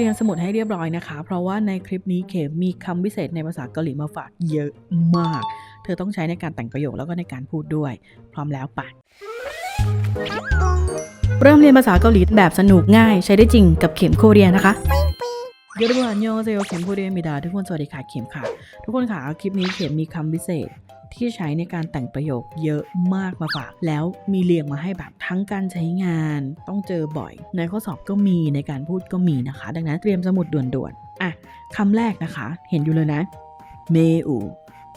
รียมสมุดให้เรียบร้อยนะคะ เพราะว่าในคลิปนี้เขมมีคำพิเศษในภาษาเกาหลีมาฝากเยอะมาก เธอต้องใช้ในการแต่งประโยคแล้วก็ในการพูดด้วย พร้อมแล้วไปะเริ่มเรียนภาษาเกาหลีแบบสนุกง่าย ใช้ได้จริงกับเข็มโคเรียนะคะยอดบุญโยเซโยเข็มโคเรียมิดาทุกคนสวัสดีค่ะเข็มค่ะ ทุกคนค่ะคลิปนี้เข็มมีคำพิเศษ ที่ใช้ในการแต่งประโยคเยอะมากมาฝาก แล้วมีเรียงมาให้แบบทั้งการใช้งาน ต้องเจอบ่อย ในข้อสอบก็มีในการพูดก็มีนะคะ ดังนั้นเตรียมสมุดด่วนๆอะคำแรกนะคะ เห็นอยู่เลยนะเมอู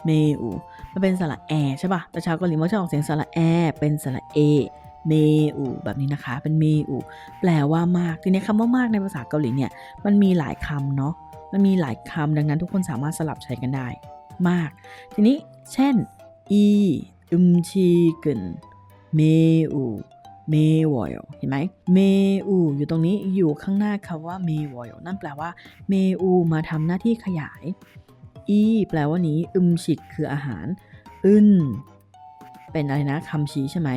เมอูมันเป็นสระแอใช่ปะแต่ชาวเกาหลีมักจะออกเสียงสระแอ เป็นสระเอ เมอูแบบนี้นะคะ เป็นเมอูแปลว่ามาก ทีนี้คำว่ามากในภาษาเกาหลีเนี่ย มันมีหลายคำเนาะ มันมีหลายคำดังนั้นทุกคนสามารถสลับใช้กันได้ มาก ทีนี้เช่นอีอึมชีกึนเมอูเมวอยเห็นไหมเมอูอยู่ตรงนี้อยู่ข้างหน้าคำว่าเมวอยนั่นแปลว่าเมอูมาทำหน้าที่ขยายอีแปลว่านี้อึมชิกคืออาหาร อึนเป็นอะไรนะคำชี้ใช่ไหม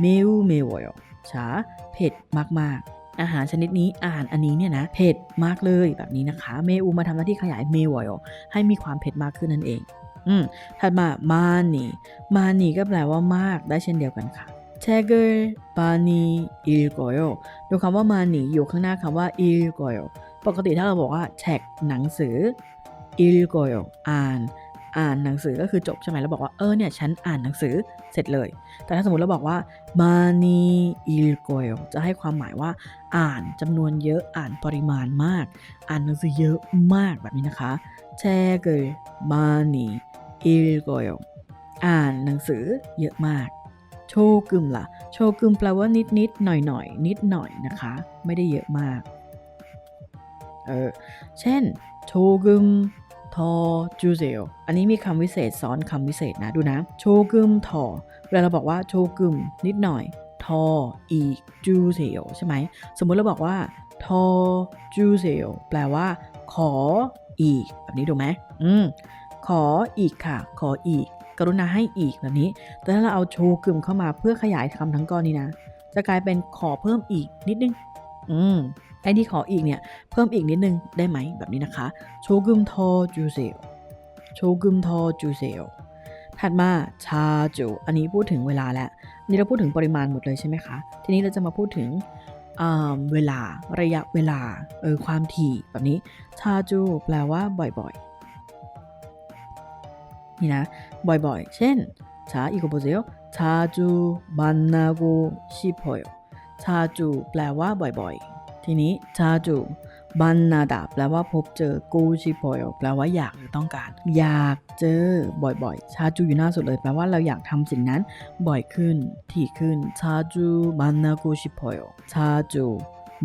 เมอูเมวอยชาเผ็ดมากๆ อาหารชนิดนี้อาหารอันนี้เนี่ยนะเผ็ดมากเลยแบบนี้นะคะ เมอูมาทำหน้าที่ขยายเมวอยออให้มีความเผ็ดมากขึ้นนั่นเอง อืมถัดมามานีมานีก็แปลว่ามากได้เช่นเดียวกันค่ะแชเกอร์ปานีอิลโกโยดูคำว่ามานีอยู่ข้างหน้าคำว่าอิลโกโยปกติถ้าเราบอกว่าแชกหนังสืออิลโกโยอ่าน อ่านหนังสือก็คือจบใช่ไหมแล้วบอกว่าเออเนี่ยฉันอ่านหนังสือเสร็จเลย แต่ถ้าสมมติเราบอกว่ามานีอิลโกยจะให้ความหมายว่า อ่านจำนวนเยอะอ่านปริมาณมาก อ่านหนังสือเยอะมากแบบนี้นะคะแชร์เกยมานีอิลโกยอ่านหนังสือเยอะมาก โชกึมล่ะ โชกึมแปลว่านิดนิดหน่อยหน่อยนิดหน่อยนะคะ ไม่ได้เยอะมากเออเช่นโชกึม ทอจูเซลอันนี้มีคำวิเศษซ้อนคำวิเศษนะดูนะ โชกึมทอเวลาเราบอกว่าโชกึมนิดหน่อย ทออีกจูเซลใช่ไหม สมมุติเราบอกว่า ทอจูเซลแปลว่า ขออีก แบบนี้ถูกไหมอืมขออีกค่ะ ขออีก กรุณาให้อีกแบบนี้ แต่ถ้าเราเอาโชกึมเข้ามาเพื่อขยายคำทั้งก้อนนี้นะ จะกลายเป็นขอเพิ่มอีกนิดนึง อืม ไอ้ที่ขออีกเนี่ย เพิ่มอีกนิดนึงได้ไหมแบบนี้นะคะโชกุมทอจูเซลโชกุมทอจูเซลถัดมาชาจูอันนี้พูดถึงเวลาแล้วนี่เราพูดถึงปริมาณหมดเลยใช่ไหมคะ ทีนี้เราจะมาพูดถึงเวลาระยะเวลาเออความถี่แบบนี้ชาจูแปลว่าบ่อยๆ นี่นะ บ่อยๆ เช่นชาอีกโบเซลชาจูบันนาโกชิพอยชาจูแปลว่าบ่อยๆ ทีนี้ชาจูบันนาดาแปลว่าพบเจอกูชิโปยแปลว่าอยากหรือต้องการ อยากเจอบ่อยๆ ชาจูอยู่หน้าสุดเลยแปลว่าเราอยากทำสิ่งนั้นบ่อยขึ้น ถี่ขึ้นชาจูบันนากูชิโปยชาจู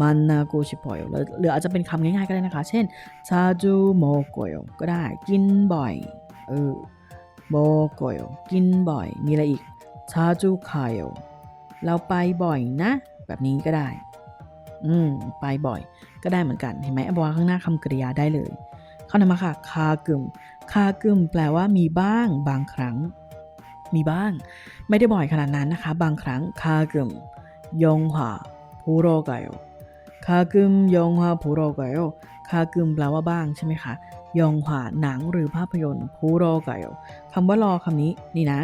มันนากูชิปอยหรืออาจจะเป็นคำง่ายๆก็ได้นะคะ เช่นชาจูโมโกโยก็ได้กินบ่อย เออโมโกโยกินบ่อย มีอะไรอีกชาจูคาโยเราไปบ่อยนะ แบบนี้ก็ได้ อืม ไปบ่อย ก็ได้เหมือนกัน เห็นไหมอาวาข้างหน้าคำกริยาได้เลย เข้านามาค่ะ คากึม คากึมแปลว่ามีบ้าง บางครั้ง มีบ้าง ไม่ได้บ่อยขนาดนั้นนะคะ บางครั้ง คากึมยงหวาพูโรกายคากึมยงหวาพูโรกายคากึมแปลว่าบ้างใช่ไหมคะ ยองหวาหนังหรือภาพยนตร์พูโรกายคำว่ารอคำนี้นี่นะ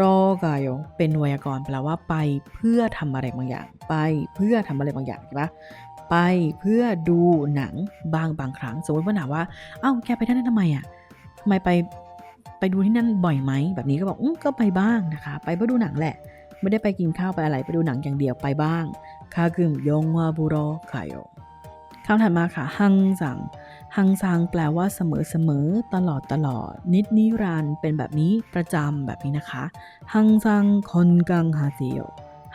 รอกายเป็นไวยากรณ์แปลว่าไปเพื่อทำอะไรบางอย่าง ไปเพื่อทำอะไรบางอย่างใช่ปะไปเพื่อดูหนังบางบางครั้ง สมมติว่าถาว่า เอ้าแกไปที่นั่นทำไมอะทำไมไปไปดูที่นั่นบ่อยไหมแบบนี้ก็บอกอืมก็ไปบ้างนะคะ ไปเพื่อดูหนังแหละ ไม่ได้ไปกินข้าวไปอะไรไปดูหนังอย่างเดียวไปบ้างคากึมยงวาบุโรคายคำถัดมาค่ะฮังสัง ฮังซังแปลว่าเสมอเสมอตลอดตลอด นิดนิรันเป็นแบบนี้ประจำแบบนี้นะคะฮังซังคอนกังฮาเซียว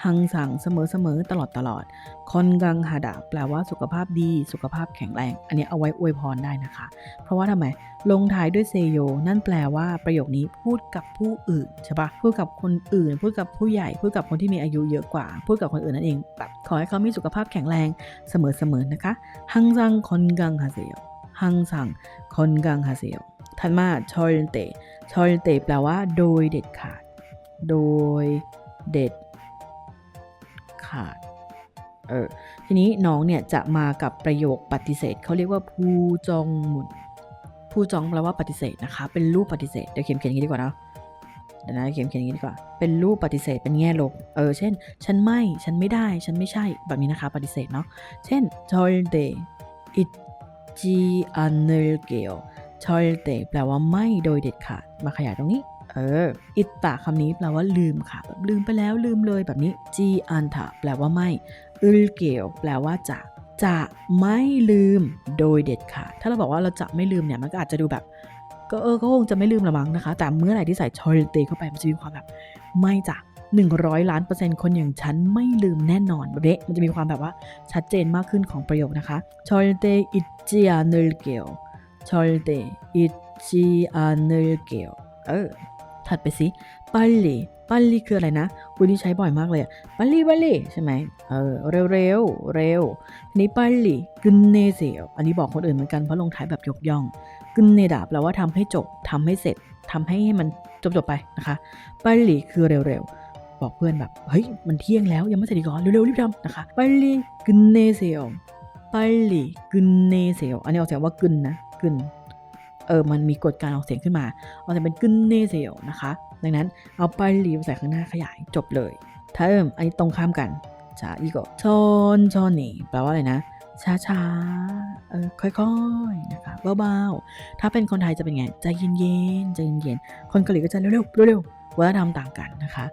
ฮังซังเสมอเสมอตลอดตลอด คอนกังฮาดาแปลว่าสุขภาพดีสุขภาพแข็งแรง อันนี้เอาไว้อวยพรได้นะคะ เพราะว่าทำไม ลงท้ายด้วยเซโย นั่นแปลว่าประโยคนี้พูดกับผู้อื่นใช่ปะพูดกับคนอื่น พูดกับผู้ใหญ่ พูดกับคนที่มีอายุเยอะกว่า พูดกับคนอื่นนั่นเองแบบขอให้เขามีสุขภาพแข็งแรงเสมอๆนะคะฮังซังคอนกังฮาเซีย ฮังซังคอนกังฮาเซียวถัดมาชอลเตชอลเตแปลว่า โดยเด็ดขาด โดยเด็ดขาดเออทีนี้น้องเนี่ยจะมากับประโยคปฏิเสธเขาเรียกว่าภูจองหมุนภูจองแปลว่าปฏิเสธนะคะ เป็นรูปปฏิเสธเดี๋ยวเขียนเขียนอย่างนี้ดีกว่าเนาะเดี๋ยวนะเขียนเขียนอย่างนี้ดีกว่า เป็นรูปปฏิเสธเป็นแง่ลบเออเช่น ฉันไม่ ฉันไม่ได้ ฉันไม่ใช่แบบนี้นะคะ ปฏิเสธเนาะเช่น จีอันเนลเกลชยเตแปลว่าไม่โดยเด็ดขาด มาขยายตรงนี้ เออ อิตตาคำนี้แปลว่าลืมค่ะ แบบลืมไปแล้วลืมเลยแบบนี้ จีอันทะแปลว่าไม่อุลเกลแปลว่าจะจะไม่ลืมโดยเด็ดขาด ถ้าเราบอกว่าเราจะไม่ลืมเนี่ย มันก็อาจจะดูแบบ ก็เออก็คงจะไม่ลืมละมั้งนะคะ แต่เมื่อไหร่ที่ใส่ชอยเตเข้าไป มันจะมีความแบบ ไม่จ้ะ หนึ่งร้อยล้านเปอร์เซ็นต์คนอย่างฉันไม่ลืมแน่นอนแบบนี้มันจะมีความแบบว่าชัดเจนมากขึ้นของประโยคนะคะชอยเตอิจิอาเนลเกลชอยเตอิจิอาเนลเกลเออถัดไปสิปัลลีปัลลีคืออะไรนะวันนี้ใช้บ่อยมากเลยอะปัลลีปัลลีใช่ไหมเออเร็วเร็วเร็วนี้ปัลลีกึนเนเซลอันนี้บอกคนอื่นเหมือนกันเพราะลงท้ายแบบยกย่องกึนเนดาแปลว่าทำให้จบทำให้เสร็จทำให้มันจบจบไปนะคะปัลลีคือเร็วๆ บอกเพื่อนแบบ เฮ้ย มันเที่ยงแล้วยังไม่เสร็จอีกเหรอเร็วๆรีบทำนะคะไปลีกึนเนเซลปัลลีกึนเนเซลอันนี้ออกเสียงว่ากึนนะกึนเออมันมีกฎการออกเสียงขึ้นมาออกเสียงเป็นกึนเนเซลนะคะ ดังนั้นเอาไปรีใส่ข้างหน้าขยายจบเลยถ้าเอิมอันนี้ตรงข้ามกันจ้าอีกชอนชอนนี่แปลว่าอะไรนะช้าช้าๆ เออ ค่อยๆ นะคะ เบาๆ ถ้าเป็นคนไทยจะเป็นไง ใจเย็นๆ ใจเย็นๆ คนเกาหลีก็จะเร็วๆ เร็วๆ วัฒนธรรมต่างกันนะคะ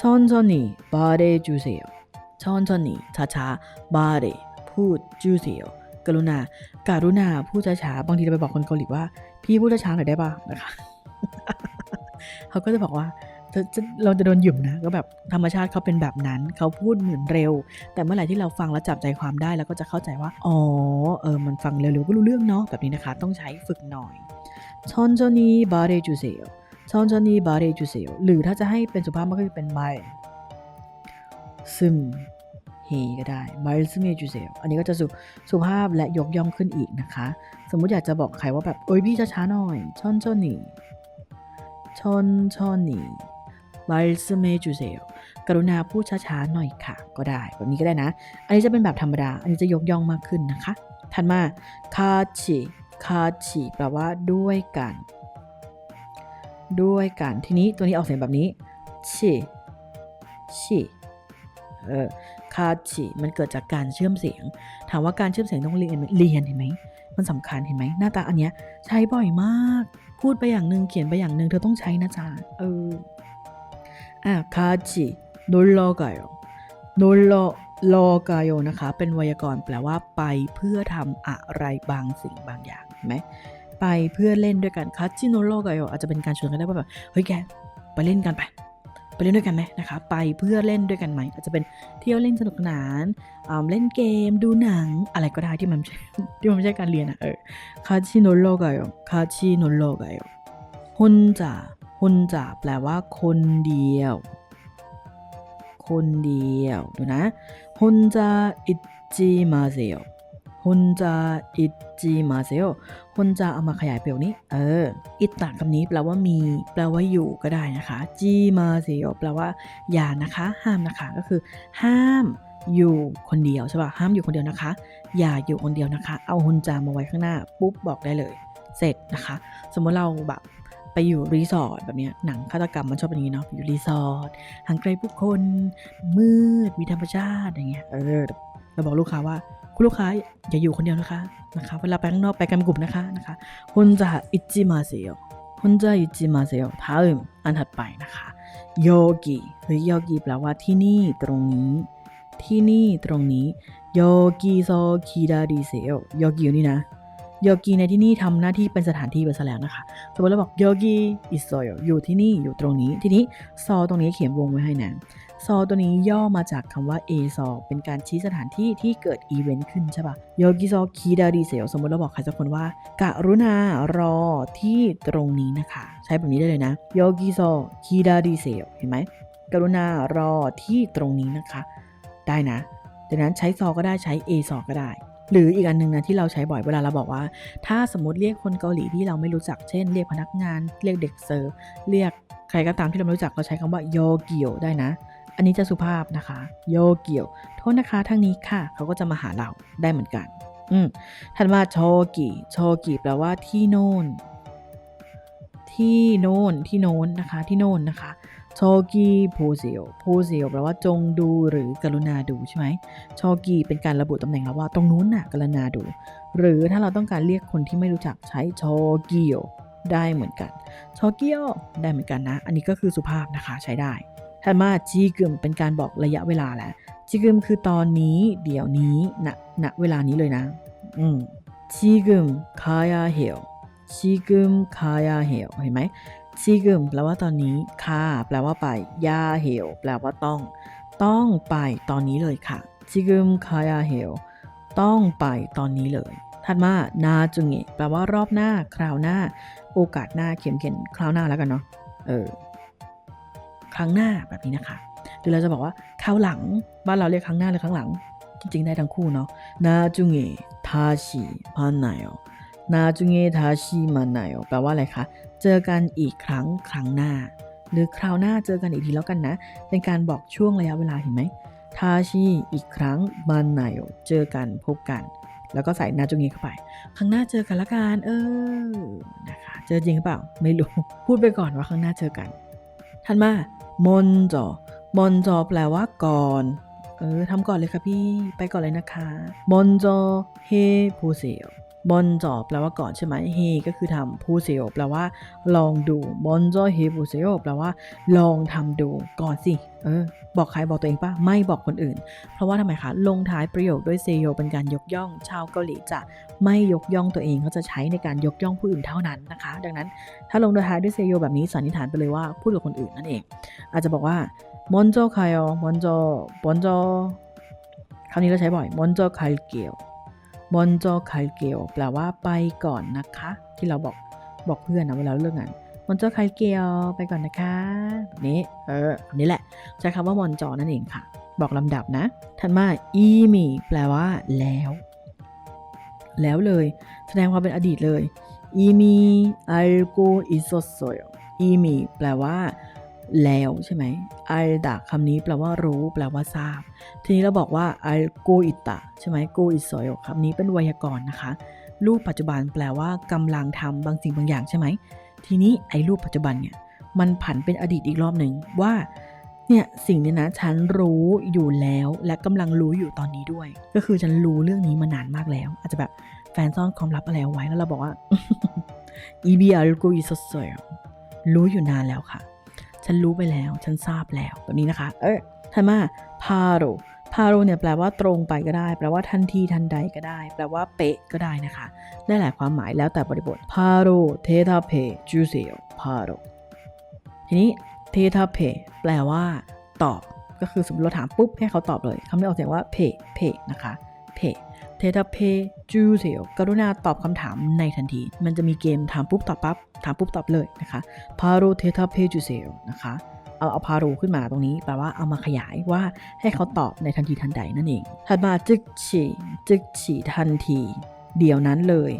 ชอนชอนนี่บาเดจูเซลชอนชอนนี่ช้าช้าบาเดพูดจูเซลกรุณาการุณาพูดช้าๆบางทีเราไปบอกคนเกาหลีว่า พี่พูดช้าๆหน่อยได้ป่ะนะคะเขาก็จะบอกว่าเราจะโดนหยุ่มนะก็แบบธรรมชาติเขาเป็นแบบนั้น เขาพูดเหมือนเร็ว แต่เมื่อไหร่ที่เราฟังแล้วจับใจความได้เราก็จะเข้าใจว่า อ๋อ เออ มันฟังเร็วๆก็รู้เรื่องเนาะแบบนี้นะคะ ต้องใช้ฝึกหน่อยชอนจอนีบาเรจูเซล ชอนจอนีบาเรจูเซหรือถ้าจะให้เป็นสุภาพมันก็จะเป็นไบซึมเฮก็ได้ไบซึมเฮจูเซลอันนี้ก็จะสุสุภาพและยกย่องขึ้นอีกนะคะ สมมุติอยากจะบอกใครว่าแบบโอ้ยพี่ช้าๆหน่อยชอนจอนีชอนชอนีไบซึมเฮจูเซลกรุณาพูดช้าๆหน่อยค่ะ ก็ได้แบบนี้ก็ได้นะ อันนี้จะเป็นแบบธรรมดา อันนี้จะยกย่องมากขึ้นนะคะถัดมาคาชิคาชิแปลว่าด้วยกัน ด้วยกันทีนี้ตัวนี้ออกเสียงแบบนี้ชิชิเออคาชิมันเกิดจากการเชื่อมเสียง ถามว่าการเชื่อมเสียงต้องเรียนไหมเรียนเห็นไหมมันสำคัญเห็นไหมหน้าตาอันเนี้ยใช้บ่อยมาก พูดไปอย่างหนึ่งเขียนไปอย่างหนึ่งเธอต้องใช้นะจ๊ะเอออะคาชิโดนลอกายโดนลอลอกายนะคะ เป็นไวยากรณ์แปลว่าไปเพื่อทำอะไรบางสิ่งบางอย่างเห็นไหม ไปเพื่อเล่นด้วยกันคาชิโนโลกายอาจจะเป็นการชวนกันได้ว่าแบบเฮ้ยแกไปเล่นกันไปไปเล่นด้วยกันไหมนะคะ ไปเพื่อเล่นด้วยกันไหมอาจจะเป็นเที่ยวเล่นสนุกสนานอ่าเล่นเกมดูหนังอะไรก็ได้ที่มันที่มันไม่ใช่การเรียนอะเออคาชิโนโลกายคาชิโนโลกายฮุนจ่าฮุนจ่าแปลว่าคนเดียว คนเดียว ดูนะฮุนจ่าอิจิมาเซโย ฮนจ่าอิจิมาเซโยฮุนจาเอามาขยายประโยคนี้ เออ อิตตะคำนี้แปลว่ามี แปลว่าอยู่ก็ได้นะคะ จิมาเซโยแปลว่าอย่านะคะ ห้ามนะคะ ก็คือ ห้ามอยู่คนเดียวใช่ป่ะ ห้ามอยู่คนเดียวนะคะ อย่าอยู่คนเดียวนะคะ เอาฮุนจามาไว้ข้างหน้า ปุ๊บบอกได้เลย เสร็จนะคะ สมมติเราแบบไปอยู่รีสอร์ทแบบนี้หนังฆาตกรรมมันชอบเป็นอย่างนี้เนาะอยู่รีสอร์ทห่างไกลผู้คนมืดมีธรรมชาติอย่างเงี้ยเออเราบอกลูกค้าว่า คุณลูกค้าอย่าอยู่คนเดียวนะคะนะคะ เวลาไปข้างนอกไปกันเป็นกลุ่มนะคะนะคะฮุนจะอิจิมาเซียฮุนจะอิจิมาเซียท้าอื่มอันถัดไปนะคะโยกิหรือโยกิแปลว่าที่นี่ตรงนี้ที่นี่ตรงนี้โยกิโซคิดาดิเซียโยกิอยู่นี่นะ โยกิในที่นี่ทำหน้าที่เป็นสถานที่ไปซะแล้วนะคะ สมมติเราบอกโยกิอิโซโยอยู่ที่นี่อยู่ตรงนี้ ทีนี้ซอตรงนี้เขียนวงไว้ให้นะซอตัวนี้ย่อมาจากคำว่าเอซอเป็นการชี้สถานที่ที่เกิดอีเวนต์ขึ้นใช่ปะโยกิโซคิดาดิเซโยสมมติเราบอกใครสักคนว่ากรุณารอที่ตรงนี้นะคะ ใช้แบบนี้ได้เลยนะโยกิโซคิดาดิเซโยเห็นไหมกรุณารอที่ตรงนี้นะคะ ได้นะดังนั้นใช้ซอก็ได้ใช้ A ซอก็ได้ หรืออีกอันหนึ่งนะที่เราใช้บ่อยเวลาเราบอกว่า ถ้าสมมติเรียกคนเกาหลีที่เราไม่รู้จักเช่น เรียกพนักงาน เรียกเด็กเสิร์ฟเรียกใครก็ตามที่เราไม่รู้จักเราใช้คำว่าโยเกิโอได้นะ อันนี้จะสุภาพนะคะ โยเกียวโทษนะคะทางนี้ค่ะ เขาก็จะมาหาเราได้เหมือนกัน อืมถัดมาโชกิโชกิแปลว่าที่โน่นที่โน่นที่โน้นนะคะที่โน่นนะคะ โชกิโพเซลโพเซลแปลว่าจงดูหรือกรุณาดูใช่ไหมโชกิเป็นการระบุตำแหน่งแล้วว่าตรงนู้นน่ะกรุณาดู หรือถ้าเราต้องการเรียกคนที่ไม่รู้จักใช้โชกิโอได้เหมือนกันโชกิโอได้เหมือนกันนะ อันนี้ก็คือสุภาพนะคะใช้ได้ถัดมาจีกึมเป็นการบอกระยะเวลาแหละจีกึมคือตอนนี้เดี๋ยวนี้ณณเวลานี้เลยนะ อืมจีกึมคายาเฮลจีกึมคายาเฮลเห็นไหม จีกึมแปลว่าตอนนี้ค่าแปลว่าไปยาเฮลแปลว่าต้อง ต้องไปตอนนี้เลยค่ะจีกึมคายาเฮลต้องไปตอนนี้เลย ถัดมานาจุงเงแปลว่ารอบหน้า คราวหน้า โอกาสหน้าเขียนเขียนคราวหน้าแล้วกันเนาะเออครั้งหน้าแบบนี้นะคะหรือเราจะบอกว่าคราวหลังบ้านเราเรียกครั้งหน้าหรือครั้งหลัง จริงๆได้ทั้งคู่เนาะนาจุงเงทาชิมันไนโอนาจุงเงทาชิมันไนโอแปลว่าอะไรคะ เจอกันอีกครั้งครั้งหน้า หรือคราวหน้าเจอกันอีกทีแล้วกันนะ เป็นการบอกช่วงระยะเวลาเห็นไหมทาชิอีกครั้งมันไนโอเจอกันพบกัน แล้วก็ใส่นาจุงเงเข้าไปข้งหน้าเจอกันละกันเออนะคะเจอจริงหรือเปล่าไม่รู้พูดไปก่อนว่าข้งหน้าเจอกันทันมามอนจอมอนจอแปลว่าก่อนเออทำก่อนเลยค่ะพี่ไปก่อนเลยนะคะมอนจอเฮพูเซล บอนจอแปลว่าก่อนใช่ไหมเฮก็คือทำพูเซโอแปลว่า ลองดูบอนจอเฮพูเซโอแปลว่า ลองทำดูก่อนสิ เออ บอกใครบอกตัวเองปะไม่บอกคนอื่น เพราะว่าทำไมคะ ลงท้ายประโยคด้วยเซโยเป็นการยกย่อง ชาวเกาหลีจะไม่ยกย่องตัวเองเขาจะใช้ในการยกย่องผู้อื่นเท่านั้นนะคะ ดังนั้น ถ้าลงท้ายด้วยเซโยแบบนี้สันนิษฐานไปเลยว่าพูดกับคนอื่นนั่นเอง อาจจะบอกว่าบอนอใครอ๋อบอนโอบอนโอคำนี้เราใช้บ่อยมอนโจคายเกียว บอนจอคาเกลแปลว่าไปก่อนนะคะ ที่เราบอกบอกเพื่อนนะเวลาเรื่องงานบอนจอคาเกลไปก่อนนะคะนี้เออนี่แหละ ใช้คำว่าบอนจอนั่นเองค่ะ บอกลำดับนะถัดมาอีมีแปลว่า แล้ว แล้วเลย แสดงความเป็นอดีตเลยอีมีไอโกอิโซโซอีมีแปลว่า แล้วใช่ไหมไอดะคำนี้แปลว่ารู้แปลว่าทราบ ทีนี้เราบอกว่าไอกูอิตะใช่ไหมกูอิโซยคำนี้เป็นไวยากรณ์นะคะรูปปัจจุบันแปลว่ากำลังทำบางสิ่งบางอย่างใช่ไหม ทีนี้ไอ้รูปปัจจุบันเนี่ยมันผันเป็นอดีตอีกรอบหนึ่งว่าเนี่ยสิ่งนี้นะฉันรู้อยู่แล้วและกำลังรู้อยู่ตอนนี้ด้วย ก็คือฉันรู้เรื่องนี้มานานมากแล้ว อาจจะแบบแฟนซ่อนความลับอะไรเอาไว้แล้วเราบอกว่าอีเบียรูกูอิสเยรู้อยู่นานแล้วค่ะ ฉันรู้ไปแล้ว ฉันทราบแล้วแบบนี้นะคะ เออถัดมาพาโรพาโรเนี่ยแปลว่าตรงไปก็ได้ แปลว่าทันทีทันใดก็ได้ แปลว่าเป๊ะก็ได้นะคะ ได้หลายความหมายแล้วแต่บริบทพาโรเททาเพจูเซลพาโรทีนี้เททาเพแปลว่า ตอบ ก็คือสมมติเราถามปุ๊บให้เขาตอบเลยเขาไม่ออกเสียงว่าเพเพนะคะเพ เททเพจูเซียกรุณาตอบคำถามในทันที มันจะมีเกมถามปุ๊บตอบปับ๊บถามปุ๊บตอบเลยนะคะพาโรเททเพจูเซียนะคะเอาเอาพารูขึ้นมาตรงนี้แปลว่าเอามาขยายว่าให้เขาตอบในทันทีทันใดนั่นเองถัดมาจึกฉี่จึกฉี่ทันที เดี๋ยวนั้นเลย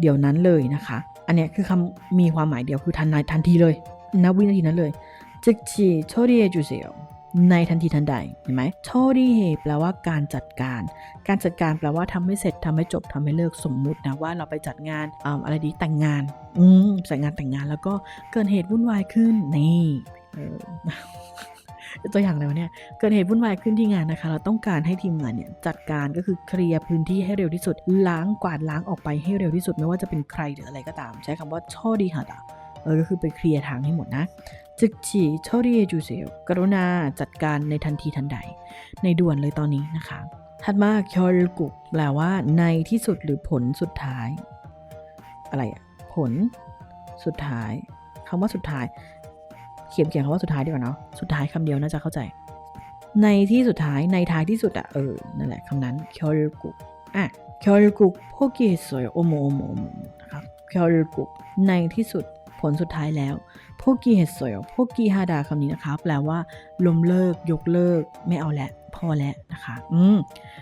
เดี๋ยวนั้นเลยนะคะ อันนี้คือคำมีความหมายเดียวคือทันทันทีเลยนะวินาทีนั้นเลยจึกฉี่โชเรียจูเซี ในทันทีทันใด เห็นไหมโทดีเหตุแปลว่าการจัดการ การจัดการแปลว่าทำให้เสร็จทำให้จบทำให้เลิกสมมุตินะว่าเราไปจัดงานอะไรดีแต่งงาน อืมจัดงานแต่งงานแล้วก็เกิดเหตุวุ่นวายขึ้นนี่ตัวอย่างอะไรวเนี่ย เกิดเหตุวุ่นวายขึ้นที่งานนะคะ เราต้องการให้ทีมงานเนี่ยจัดการก็คือเคลียร์พื้นที่ให้เร็วที่สุด ล้างกวาดล้างออกไปให้เร็วที่สุด ไม่ว่าจะเป็นใครหรืออะไรก็ตาม ใช้คำว่าช่อดีหาดเออก็คือไปเคลียร์ทางให้หมดนะ จึกฉีช่อดีจูเซลกรุณาจัดการในทันทีทันใด ในด่วนเลยตอนนี้นะคะ ถัดมาคอลกุแปลว่า ในที่สุดหรือผลสุดท้าย อะไรอะผลสุดท้ายคำว่าสุดท้าย เขียนเขียนคำว่าสุดท้ายดีกว่าเนาะสุดท้ายคำเดียวน่าจะเข้าใจ ในที่สุดท้ายในท้ายที่สุดอะเออนั่นแหละคำนั้นคอลกุอะคอลกุพวกเกสวยโอโมโอโมโอโมนะครับคอลกุในที่สุดผลสุดท้ายแล้ว พวกกีเฮดสวยพวกีฮาดาคำนี้นะคะ แปลว่าล้มเลิก ยกเลิก ไม่เอาและพอแล้วนะคะ อืม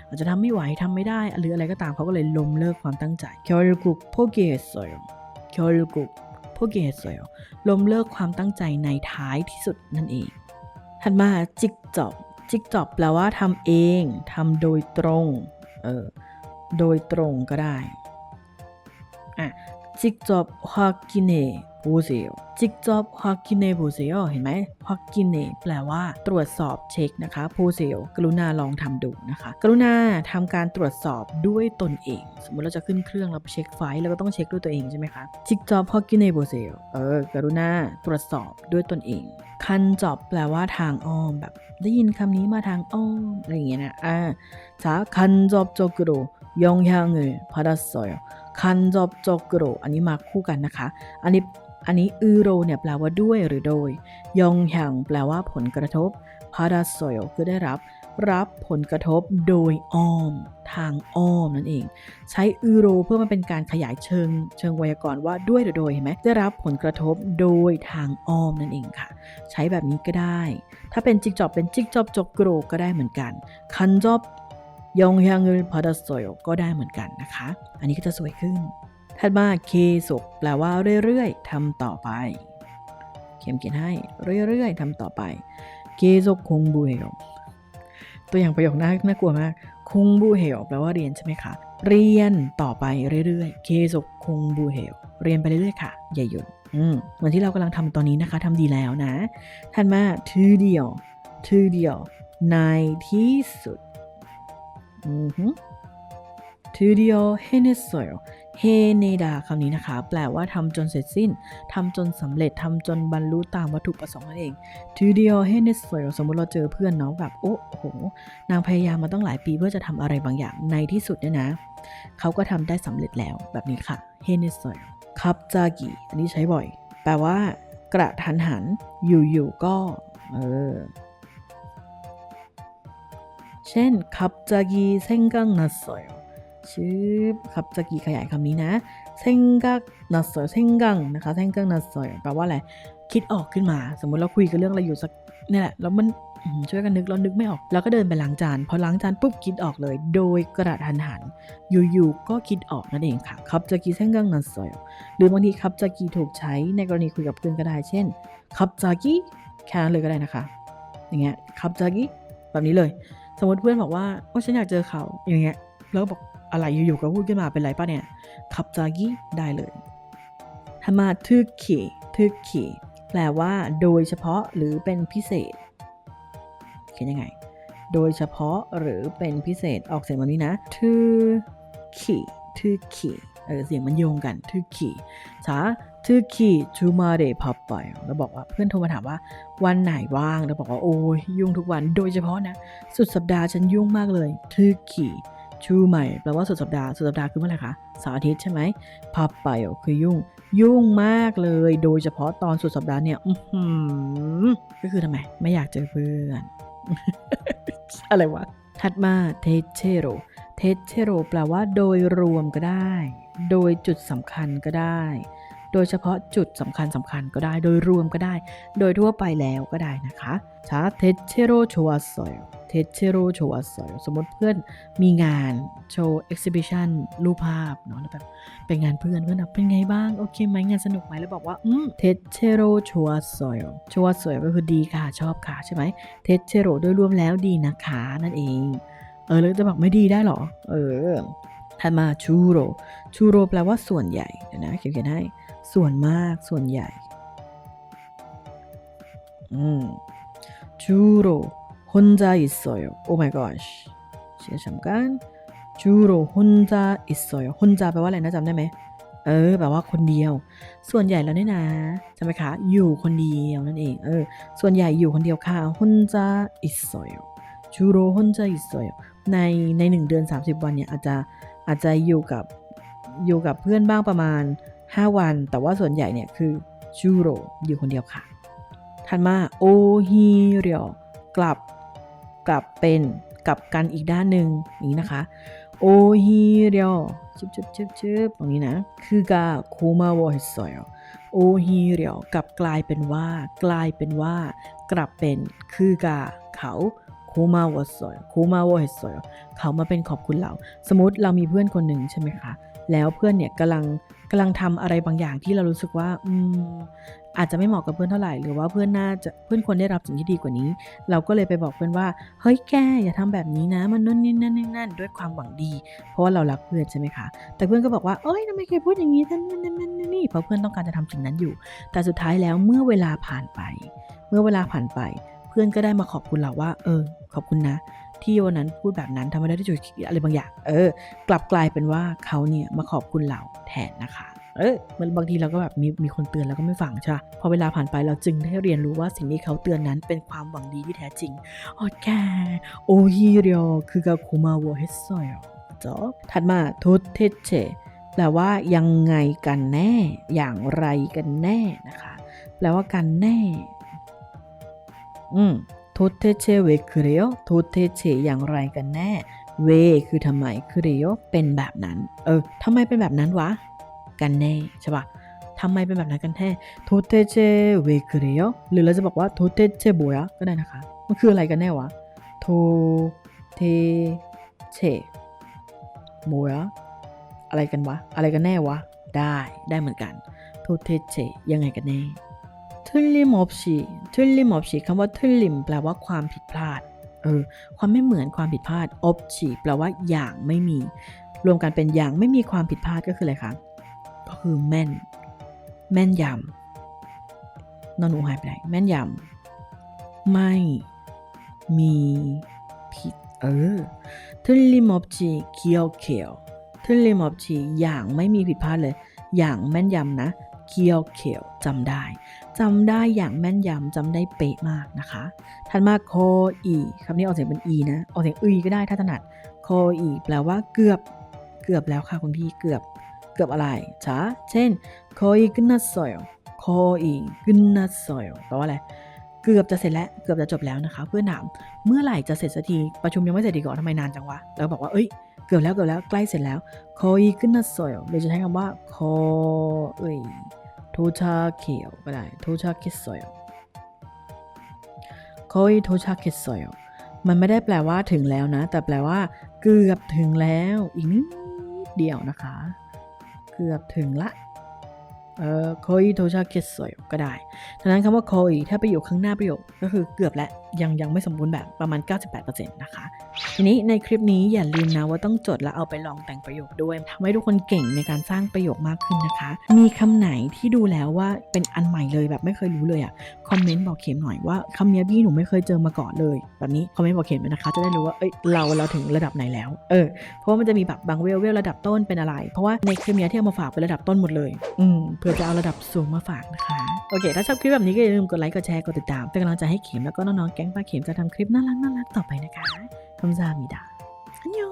อาจจะทำไม่ไหวทำไม่ได้ หรืออะไรก็ตามเขาก็เลยล้มเลิกความตั้งใจเคียวรุกุกพวกกีเฮดสวยเคีรุกุกพวกีเฮดสวยล้มเลิกความตั้งใจในท้ายที่สุดนั่นเอง ถัดมาจิกจอบจิกจอบแปลว่าทำเองทำโดยตรงเออโดยตรงก็ได้อะจิกจอบฮากิเน โบเซโอจิกจอบฮากิเนโบเซโอเห็นไหมฮากิเนแปลว่าตรวจสอบเช็คนะคะโพเซโอกรุณาลองทำดูนะคะ กรุณาทำการตรวจสอบด้วยตนเอง สมมติเราจะขึ้นเครื่องเราไปเช็คไฟล์เราก็ต้องเช็คด้วยตัวเองใช่ไหมคะจิกจอบฮากิเนโบเซโอเออกรุณาตรวจสอบด้วยตนเอง คันจอบแปลว่าทางอ้อมแบบ ได้ยินคำนี้มาทางอ้อมอะไรอย่างเงี้ยนะอ่า자간접적으로영향을받았어요 간접적으로อันนี้มาคู่กันนะคะ อันนี้ อันนี้อืโรเนี่ยแปลว่าด้วยหรือโดย ยองหางแปลว่าผลกระทบพาราโซยคือได้รับ รับผลกระทบโดยอ้อม ทางอ้อมนั่นเอง ใช้อืโรเพื่อมันเป็นการขยายเชิง เชิงไวยากรณ์ว่าด้วยหรือโดยเห็นไหมได้รับผลกระทบโดยทางอ้อมนั่นเองค่ะ ใช้แบบนี้ก็ได้ ถ้าเป็นจิกจอบเป็นจิกจอบจกโกรก็ได้เหมือนกัน คันจอบยองฮังเงิลพาดัสโซยก็ได้เหมือนกันนะคะ อันนี้ก็จะสวยขึ้น ถัดมาเคสุกแปลว่าเรื่อยๆทำต่อไป เขียนเขียนให้เรื่อยๆทำต่อไปเกโซคงบูเฮโตัวอย่างประโยคน่าน่ากลัวมากคงบูเฮแปลว่าเรียนใช่ไหมคะ เรียนต่อไปเรื่อยๆ เคโซคงบูเฮเรียนไปเรื่อยๆค่ะ อย่าหยุดเหมือนที่เรากำลังทำตอนนี้นะคะทำดีแล้วนะถัดมาทือเดียวทือเดียว ในที่สุดอือฮึทือเดียวเฮเนสโซย เฮเนดาคำนี้นะคะ แปลว่าทำจนเสร็จสิ้นทำจนสำเร็จทำจนบรรลุตามวัตถุประสงค์นั่นเองทือเดียวเฮเนสโซยสมมติเราเจอเพื่อนเนาะแบบโอ้โห นางพยายามมาตั้งหลายปีเพื่อจะทำอะไรบางอย่างในที่สุดเนี่ยนะ เขาก็ทำได้สำเร็จแล้วแบบนี้ค่ะเฮเนสโซยคับจากิอันนี้ใช้บ่อย แปลว่า กระทันหัน อยู่ๆก็เออเช่นคับจากิเซงกังนัสโซย ชื่อครับจากิขยายคำนี้นะเซงกังนัสโซยเซงกังนะคะเซงกังนัสโซยแปลว่าอะไรคิดออกขึ้นมา สมมุติเราคุยกันเรื่องอะไรอยู่สักนี่แหละแล้วมันช่วยกันนึกเรานึกไม่ออก แล้วก็เดินไปล้างจาน พอล้างจานปุ๊บคิดออกเลย โดยกระทันหัน อยู่ๆก็คิดออกนั่นเองค่ะคับจากิเซงกังนัสโซยหรือบางทีคับจากิถูกใช้ในกรณีคุยกับเพื่อนก็ได้ เช่นคับจากิแค่นั้นเลยก็ได้นะคะ อย่างเงี้ยคับจากิแบบนี้เลย สมมติเพื่อนบอกว่าว่าฉันอยากเจอเขาอย่างเงี้ยแล้วก็บอก อะไรอยู่ๆก็พูดขึ้นมาเป็นไรป่ะเนี่ยคับจากิได้เลยธรรมาทึกขีทึกขีแปลว่าโดยเฉพาะหรือเป็นพิเศษ เขียนยังไง โดยเฉพาะหรือเป็นพิเศษออกเสียงแบบนี้นะทึกขีทึกขีเออเสียงมันโยงกันทึกขีช้าทึกขีชูมาเดพับไปแล้วบอกว่าเพื่อนโทรมาถามว่า วันไหนว่างแล้วบอกว่าโอ้ยยุ่งทุกวัน โดยเฉพาะนะ สุดสัปดาห์ฉันยุ่งมากเลยทึกขี ชูใหม่แปลว่าสุดสัปดาห์สุดสัปดาห์คือเมื่อไหร่คะเสาร์อาทิตย์ใช่ไหมพับไปคือยุ่ง ยุ่งมากเลย โดยเฉพาะตอนสุดสัปดาห์เนี่ยอือหือก็คือทำไม ไม่อยากเจอเพื่อน อะไรวะ ถัดมาเทเชโรเทเชโรแปลว่าโดยรวมก็ได้ โดยจุดสำคัญก็ได้ โดยเฉพาะจุดสำคัญสำคัญก็ได้โดยรวมก็ได้ โดยทั่วไปแล้วก็ได้นะคะชาเทเชโรโชวาสอยเทเชโรโชวาสอยสมมติเพื่อนมีงานโชว์เอ็กซิบิชันรูปภาพเนาะแล้วแบบเป็นงานเพื่อนเพื่อนแบบเป็นไงบ้าง โอเคไหมงานสนุกไหมแล้วบอกว่าอืมเทเชโรโชวาสอยโชวาสอยก็คือดีค่ะชอบค่ะใช่ไหมเทเชโรโดยรวมแล้วดีนะคะนั่นเองเออแล้วจะบอกไม่ดีได้เหรอ เออถัดมาชูโรชูโรแปลว่าส่วนใหญ่นะเขียนให้ ส่วนมากส่วนใหญ่ อืมชูโร혼자있어요 Oh my gosh 시 잠깐ชูโร혼자있어요 혼자แปลว่าอะไรนะจำได้ไหม เออแปลว่าคนเดียว ส่วนใหญ่แล้วเนี่ยนะใช่ไหมคะ อยู่คนเดียวนั่นเอง เออ ส่วนใหญ่อยู่คนเดียวค่ะ혼자있어요ชูโร혼자있어요ในในหนึ่งเดือน 30 วันเนี่ยอาจจะอาจจะอยู่กับอยู่กับเพื่อนบ้างประมาณ 5 วัน แต่ว่าส่วนใหญ่เนี่ยคือชูโรอยู่คนเดียวค่ะถัดมาโอฮิเรียวกลับกลับเป็นกลับกันอีกด้านหนึ่งนี้นะคะโอฮิเรียวชึบชึบชึบชึบตรงนี้นะ คือกาโคมาวอฮิสอยโอฮิเรียวกลับกลายเป็นว่า กลายเป็นว่า กลับเป็นคือกาเขาโคมาวอสอยโคมาวอฮิสอยเขามาเป็นขอบคุณเรา สมมติเรามีเพื่อนคนหนึ่งใช่ไหมคะ แล้วเพื่อนเนี่ยกำลัง กำลังทำอะไรบางอย่างที่เรารู้สึกว่าอืมอาจจะไม่เหมาะกับเพื่อนเท่าไหร่ หรือว่าเพื่อนน่าจะเพื่อนควรได้รับสิ่งที่ดีกว่านี้ เราก็เลยไปบอกเพื่อนว่า เฮ้ยแกอย่าทำแบบนี้นะ มันนั่นนี่นั่นนี่นั่นด้วยความหวังดี เพราะว่าเรารักเพื่อนใช่ไหมคะ แต่เพื่อนก็บอกว่าเอ้ยทำไมแกพูดอย่างนี้ท่านนั่นนั่นนั่นนี่เพราะเพื่อนต้องการจะทำสิ่งนั้นอยู่ แต่สุดท้ายแล้วเมื่อเวลาผ่านไป เมื่อเวลาผ่านไป เพื่อนก็ได้มาขอบคุณเราว่า เออ ขอบคุณนะ ที่วันนั้นพูดแบบนั้นทำให้เราได้จุดคิดอะไรบางอย่าง เออ กลับกลายเป็นว่าเขาเนี่ยมาขอบคุณเราแทนนะคะ เออมันบางทีเราก็แบบมีมีคนเตือนแล้วก็ไม่ฟังใช่ปะพอเวลาผ่านไปเราจึงได้เรียนรู้ว่าสิ่งที่เขาเตือนนั้นเป็นความหวังดีที่แท้จริงโอ้แกโอฮิเรียวคือกาคุมาโวเฮสอยจบถัดมาทุตเทเชแปลว่ายังไงกันแน่ อย่างไรกันแน่นะคะ แปลว่ากันแน่ อืม โทเทเชเวคือเรียวโทเทเชอย่างไรกันแน่ เว คือทำไมคือเรียวเป็นแบบนั้น เออทำไมเป็นแบบนั้นวะ กันแน่ใช่ปะทำไมเป็นแบบนั้นกันแท้โทเทเชเวคือเรียวหรือเราจะบอกว่าโทเทเชโบยะก็ได้นะคะ มันคืออะไรกันแน่วะโทเทเชโบยะอะไรกันวะ อะไรกันแน่วะ ได้ ได้เหมือนกันโทเทเชยังไงกันแน่ ทึลลิมอบชีทึลลิมอบชีคำว่าทึลลิมแปลว่าความผิดพลาด เออ ความไม่เหมือนความผิดพลาดอบชีแปลว่าอย่างไม่มี รวมกันเป็นอย่างไม่มีความผิดพลาดก็คืออะไรคะ ก็คือแม่น แม่นยำนอนหนูหายไปไหนแม่นยำ ไม่มีผิด เออทึลลิมอบชีเคียวเคียวทึลลิมอบชีอย่างไม่มีผิดพลาดเลย อย่างแม่นยำนะ เคียวเคียวจำได้จำได้อย่างแม่นยำจำได้เป๊ะมากนะคะถัดมาโคอีคำนี้ออกเสียงเป็นอีนะออกเสียงอีก็ได้ถ้าถนัดโคอีแปลว่าเกือบเกือบแล้วค่ะคุณพี่เกือบเกือบอะไรจ้าเช่นโคอีกึนนัสโซยโคอีกึนนัสโซยแปลว่าอะไรเกือบจะเสร็จแล้วเกือบจะจบแล้วนะคะ เพื่อนถามเมื่อไหร่จะเสร็จสักทีประชุมยังไม่เสร็จดีก่อนทำไมนานจังวะแล้วบอกว่าเอ้ยเกือบแล้วเกือบแล้วใกล้เสร็จแล้วโคอีกึนนัสโซยเราจะใช้คำว่าโคเอ้ย โทชาเคียวก็ได้โทชาคิสโซยโคยโทชาคิสโซยมันไม่ได้แปลว่าถึงแล้วนะ แต่แปลว่า เกือบถึงแล้ว อีกนิดเดียวนะคะ เกือบถึงละเออโคยโทชาคิสโซยก็ได้ฉะนั้นคำว่าโคยถ้าไปอยู่ข้างหน้าประโยคก็คือเกือบและ ยังยังไม่สมบูรณ์แบบประมาณ 98%นะคะ ทีนี้ในคลิปนี้อย่าลืมนะว่าต้องจดแล้วเอาไปลองแต่งประโยคด้วยทำให้ทุกคนเก่งในการสร้างประโยคมากขึ้นนะคะ มีคำไหนที่ดูแล้วว่าเป็นอันใหม่เลยแบบไม่เคยรู้เลยอะ่ะคอมเมนต์บอกเข็มหน่อยว่าคำเนี้ยพี่หนูไม่เคยเจอมาก่อนเลยแบบนี้คอมเมนต์บอกเข็มนะคะ จะได้รู้ว่าเอ้ยเราเราถึงระดับไหนแล้วเออเพราะว่ามันจะมีแบบบางเวลเวลระดับต้นเป็นอะไร เพราะว่าในคลิปเนี้ยที่เอามาฝากเป็นระดับต้นหมดเลยอืมเพื่อจะเอาระดับสูงมาฝากนะคะโอเค ถ้าชอบคลิปแบบนี้ก็อย่าลืมกดไลค์กดแชร์กดติดตามเป็นกำลังใจให้เข็มแล้วก็น้องๆแกแก๊งปลาเข็มจะทำคลิปน่ารักน่ารักต่อไปนะคะคำจามิดาอันยอง